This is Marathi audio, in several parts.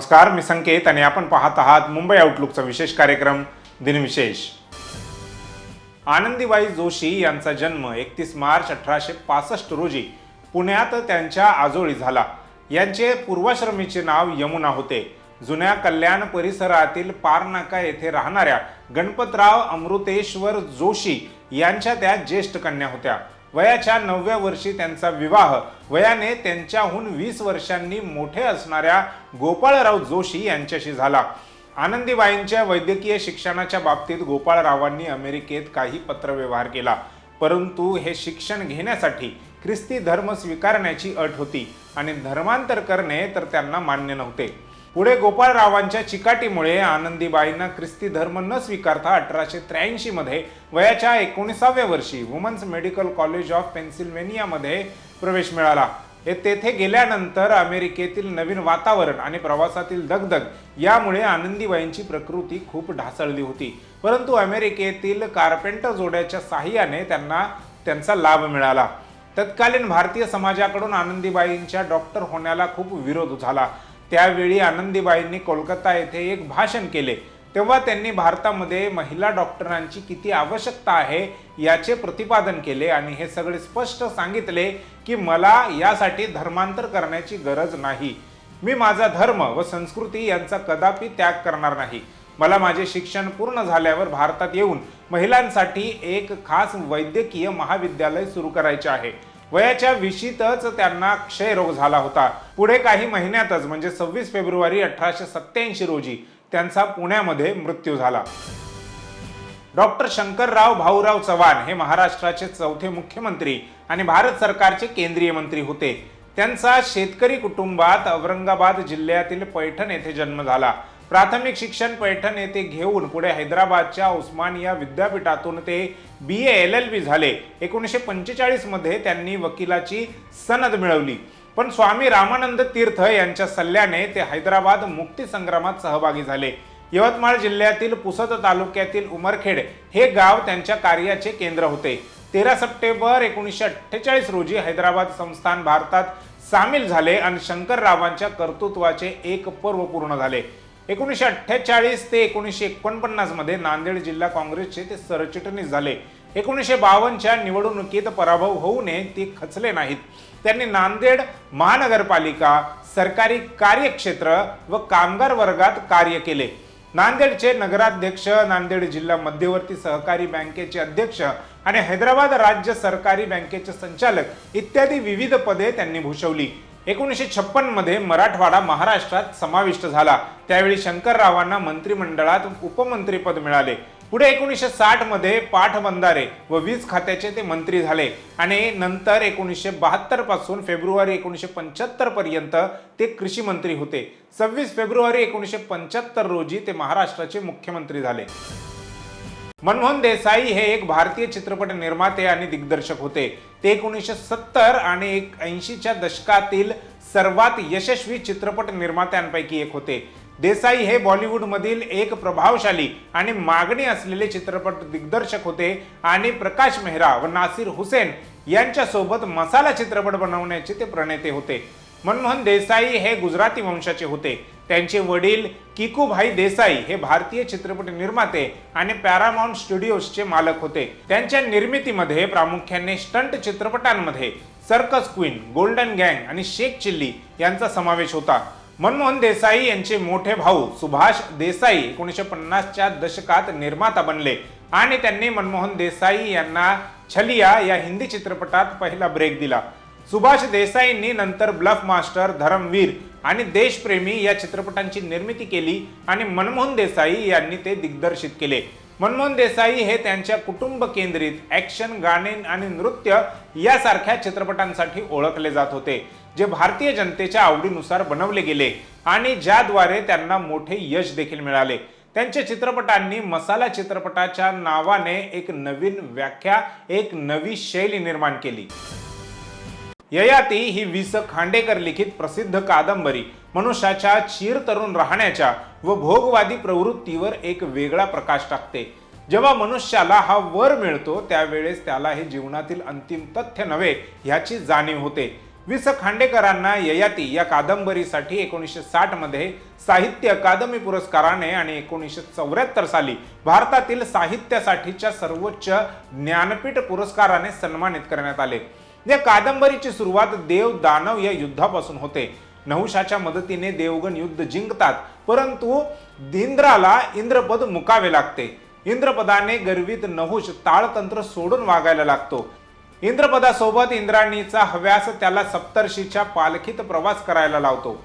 नमस्कार मी संकेत आणि आपण पाहत आहात मुंबई आउटलुकचा विशेष कार्यक्रम दिनविशेष. आनंदीबाई जोशी यांचा जन्म एकतीस मार्च अठराशे पासष्ट रोजी पुण्यात त्यांच्या आजोळी झाला. यांचे पूर्वाश्रमीचे नाव यमुना होते. जुन्या कल्याण परिसरातील पारनाका येथे राहणाऱ्या गणपतराव अमृतेश्वर जोशी यांच्या त्या ज्येष्ठ कन्या होत्या. वयाच्या नवव्या वर्षी त्यांचा विवाह. वयाने त्यांच्याहून वीस वर्षांनी मोठे असणाऱ्या गोपाळराव जोशी यांच्याशी झाला. आनंदीबाईंच्या वैद्यकीय शिक्षणाच्या बाबतीत गोपाळरावांनी अमेरिकेत काही पत्रव्यवहार केला. परंतु हे शिक्षण घेण्यासाठी ख्रिस्ती धर्म स्वीकारण्याची अट होती आणि धर्मांतर करणे तर त्यांना मान्य नव्हते. पुढे गोपाळरावांच्या चिकाटीमुळे आनंदीबाईंना ख्रिस्ती धर्म न स्वीकारता अठराशे त्र्याऐंशीमध्ये वयाच्या एकोणीसाव्या वर्षी वुमन्स मेडिकल कॉलेज ऑफ पेन्सिल्व्हेनियामध्ये प्रवेश मिळाला. हे तेथे गेल्यानंतर अमेरिकेतील नवीन वातावरण आणि प्रवासातील दगदग यामुळे आनंदीबाईंची प्रकृती खूप ढासळली होती. परंतु अमेरिकेतील कार्पेंटर जोड्याच्या सहाय्याने त्यांना त्यांचा लाभ मिळाला. तत्कालीन भारतीय समाजाकडून आनंदीबाईंच्या डॉक्टर होण्याला खूप विरोध झाला. त्यावेळी आनंदीबाईंनी कोलकाता येथे एक भाषण केले. तेव्हा त्यांनी भारतामध्ये महिला डॉक्टरांची किती आवश्यकता आहे याचे प्रतिपादन केले आणि हे सगळे स्पष्ट सांगितले की मला यासाठी धर्मांतर करण्याची गरज नाही. मी माझा धर्म व संस्कृती यांचा कदापि त्याग करणार नाही. मला माझे शिक्षण पूर्ण झाल्यावर भारतात येऊन महिलांसाठी एक खास वैद्यकीय महाविद्यालय सुरू करायचे आहे. वयाच्या विशीतच त्यांना क्षयरोग झाला होता. पुढे काही महिन्यातच म्हणजे सव्वीस फेब्रुवारी अठराशे सत्याऐंशी रोजी त्यांचा पुण्यामध्ये मृत्यू झाला. डॉक्टर शंकरराव भाऊराव चव्हाण हे महाराष्ट्राचे चौथे मुख्यमंत्री आणि भारत सरकारचे केंद्रीय मंत्री होते. त्यांचा शेतकरी कुटुंबात औरंगाबाद जिल्ह्यातील पैठण येथे जन्म झाला. प्राथमिक शिक्षण पैठण येथे घेऊन पुढे हैदराबादच्या उस्मानिया विद्यापीठातून ते बी ए एल एल बी झाले. एकोणीसशे पंचेचाळीसमध्ये त्यांनी वकिलाची सनद मिळवली. पण स्वामी रामानंद तीर्थ यांच्या सल्ल्याने ते हैदराबाद मुक्ती संग्रामात सहभागी झाले. यवतमाळ जिल्ह्यातील पुसद तालुक्यातील उमरखेड हे गाव त्यांच्या कार्याचे केंद्र होते. तेरा सप्टेंबर एकोणीसशे अठ्ठेचाळीस रोजी हैदराबाद संस्थान भारतात सामील झाले आणि शंकररावांच्या कर्तृत्वाचे एक पर्व पूर्ण झाले. एकोणीसशे अठ्ठेचाळीस ते एकोणीसशे एकोणपन्नासमध्ये नांदेड जिल्हा काँग्रेसचे ते सरचिटणीस झाले. एकोणीसशे बावन्नच्या निवडणुकीत पराभव होऊ नये ते खचले नाहीत. त्यांनी नांदेड महानगरपालिका सरकारी कार्यक्षेत्र व कामगार वर्गात कार्य केले. नांदेडचे नगराध्यक्ष नांदेड जिल्हा मध्यवर्ती सहकारी बँकेचे अध्यक्ष आणि हैदराबाद राज्य सरकारी बँकेचे संचालक इत्यादी विविध पदे त्यांनी भूषवली. एकोणीसशे छप्पनमध्ये मराठवाडा महाराष्ट्रात समाविष्ट झाला. त्यावेळी शंकररावांना मंत्रिमंडळात उपमंत्रीपद मिळाले. पुढे एकोणीसशे साठमध्ये पाटबंधारे व वीज खात्याचे ते मंत्री झाले आणि नंतर एकोणीसशे बहात्तरपासून फेब्रुवारी एकोणीसशे पंच्याहत्तर पर्यंत ते कृषी मंत्री होते. सव्वीस फेब्रुवारी एकोणीसशे पंच्याहत्तर रोजी ते महाराष्ट्राचे मुख्यमंत्री झाले. मनमोहन देसाई हे एक भारतीय चित्रपट निर्माते आणि दिग्दर्शक होते. ते एकोणीसशे सत्तर आणि एक ऐंशीच्या दशकातील सर्वात यशस्वी चित्रपट निर्मात्यांपैकी एक होते. देसाई हे बॉलिवूडमधील एक प्रभावशाली आणि मागणी असलेले चित्रपट दिग्दर्शक होते आणि प्रकाश मेहरा व नासिर हुसेन यांच्यासोबत मसाला चित्रपट बनवण्याचे ते प्रणेते होते. मनमोहन देसाई हे गुजराती वंशाचे होते. त्यांचे वडील किकूभाई देसाई हे भारतीय चित्रपट निर्माते आणि पॅरामाउंट स्टुडिओजचे मालक होते. त्यांच्या निर्मितीमध्ये प्रामुख्याने स्टंट चित्रपटांमध्ये सर्कस क्वीन गोल्डन गँग आणि शेख चिल्ली यांचा समावेश होता. मनमोहन देसाई यांचे मोठे भाऊ सुभाष देसाई एकोणीसशे पन्नासच्या दशकात निर्माता बनले आणि त्यांनी मनमोहन देसाई यांना छलिया या हिंदी चित्रपटात पहिला ब्रेक दिला. सुभाष देसाईंनी नंतर ब्लफ मास्टर धरमवीर आणि देशप्रेमी या चित्रपटांची निर्मिती केली आणि मनमोहन देसाई यांनी ते दिग्दर्शित केले. मनमोहन देसाई हे त्यांच्या कुटुंब केंद्रित ॲक्शन गाणे आणि नृत्य यासारख्या चित्रपटांसाठी ओळखले जात होते जे भारतीय जनतेच्या आवडीनुसार बनवले गेले आणि ज्याद्वारे त्यांना मोठे यश देखील मिळाले. त्यांच्या चित्रपटांनी मसाला चित्रपटाच्या नावाने एक नवीन व्याख्या एक नवी शैली निर्माण केली. ययाती ही वि स खांडेकर लिखित प्रसिद्ध कादंबरी मनुष्याच्या चिरतरुण राहण्याच्या व भोगवादी प्रवृत्तीवर एक वेगळा प्रकाश टाकते. जेव्हा मनुष्याला हा वर मिळतो त्यावेळेस त्याला हे जीवनातील अंतिम तथ्य नव्हे ह्याची जाणीव होते. वि स खांडेकरांना ययाती या कादंबरीसाठी एकोणीसशे साठमध्ये साहित्य अकादमी पुरस्काराने आणि एकोणीसशे चौऱ्याहत्तर साली भारतातील साहित्यासाठीच्या सर्वोच्च ज्ञानपीठ पुरस्काराने सन्मानित करण्यात आले. या कादंबरीची सुरुवात देव दानव या युद्धापासून होते. नहुशाच्या मदतीने देवगण युद्ध जिंकतात परंतु इंद्राला इंद्रपद मुकावे लागते. इंद्रपदाने गर्वित नहुष ताळतंत्र सोडून वागायला लागतो. इंद्रपदासोबत इंद्राणीचा हव्यास त्याला सप्तर्षीच्या पालखीत प्रवास करायला लावतो.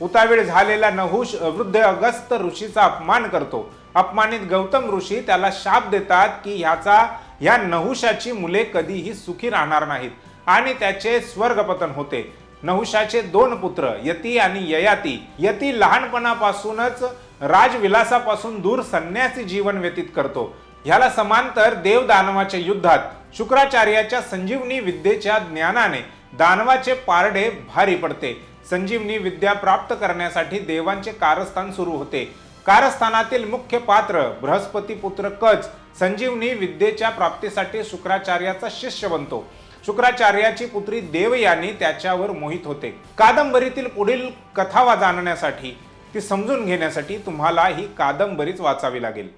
उतावीळ झालेला नहुष वृद्ध अगस्त ऋषीचा अपमान करतो. अपमानित गौतम ऋषी त्याला शाप देतात की ह्याचा ह्या नहुषाची मुले कधीही सुखी राहणार नाहीत. आणि त्याचे स्वर्गपतन होते. नहुषाचे दोन पुत्र यती आणि ययाती. यती लहानपणापासूनच राजविलासापासून दूर संन्यासी जीवन व्यतीत करतो. ह्याला समांतर देव दानवाच्या युद्धात शुक्राचार्याच्या संजीवनी विद्येच्या ज्ञानाने दानवाचे पारडे भारी पडते. संजीवनी विद्या प्राप्त करण्यासाठी देवांचे कारस्थान सुरू होते. कारस्थानातील मुख्य पात्र बृहस्पती पुत्र कच संजीवनी विद्येच्या प्राप्तीसाठी शुक्राचार्याचा शिष्य बनतो. शुक्राचार्याची पुत्री देव यांनी त्याच्यावर मोहित होते. कादंबरीतील पुढील कथावा जाणण्यासाठी ती समजून घेण्यासाठी तुम्हाला ही कादंबरीच वाचावी लागेल.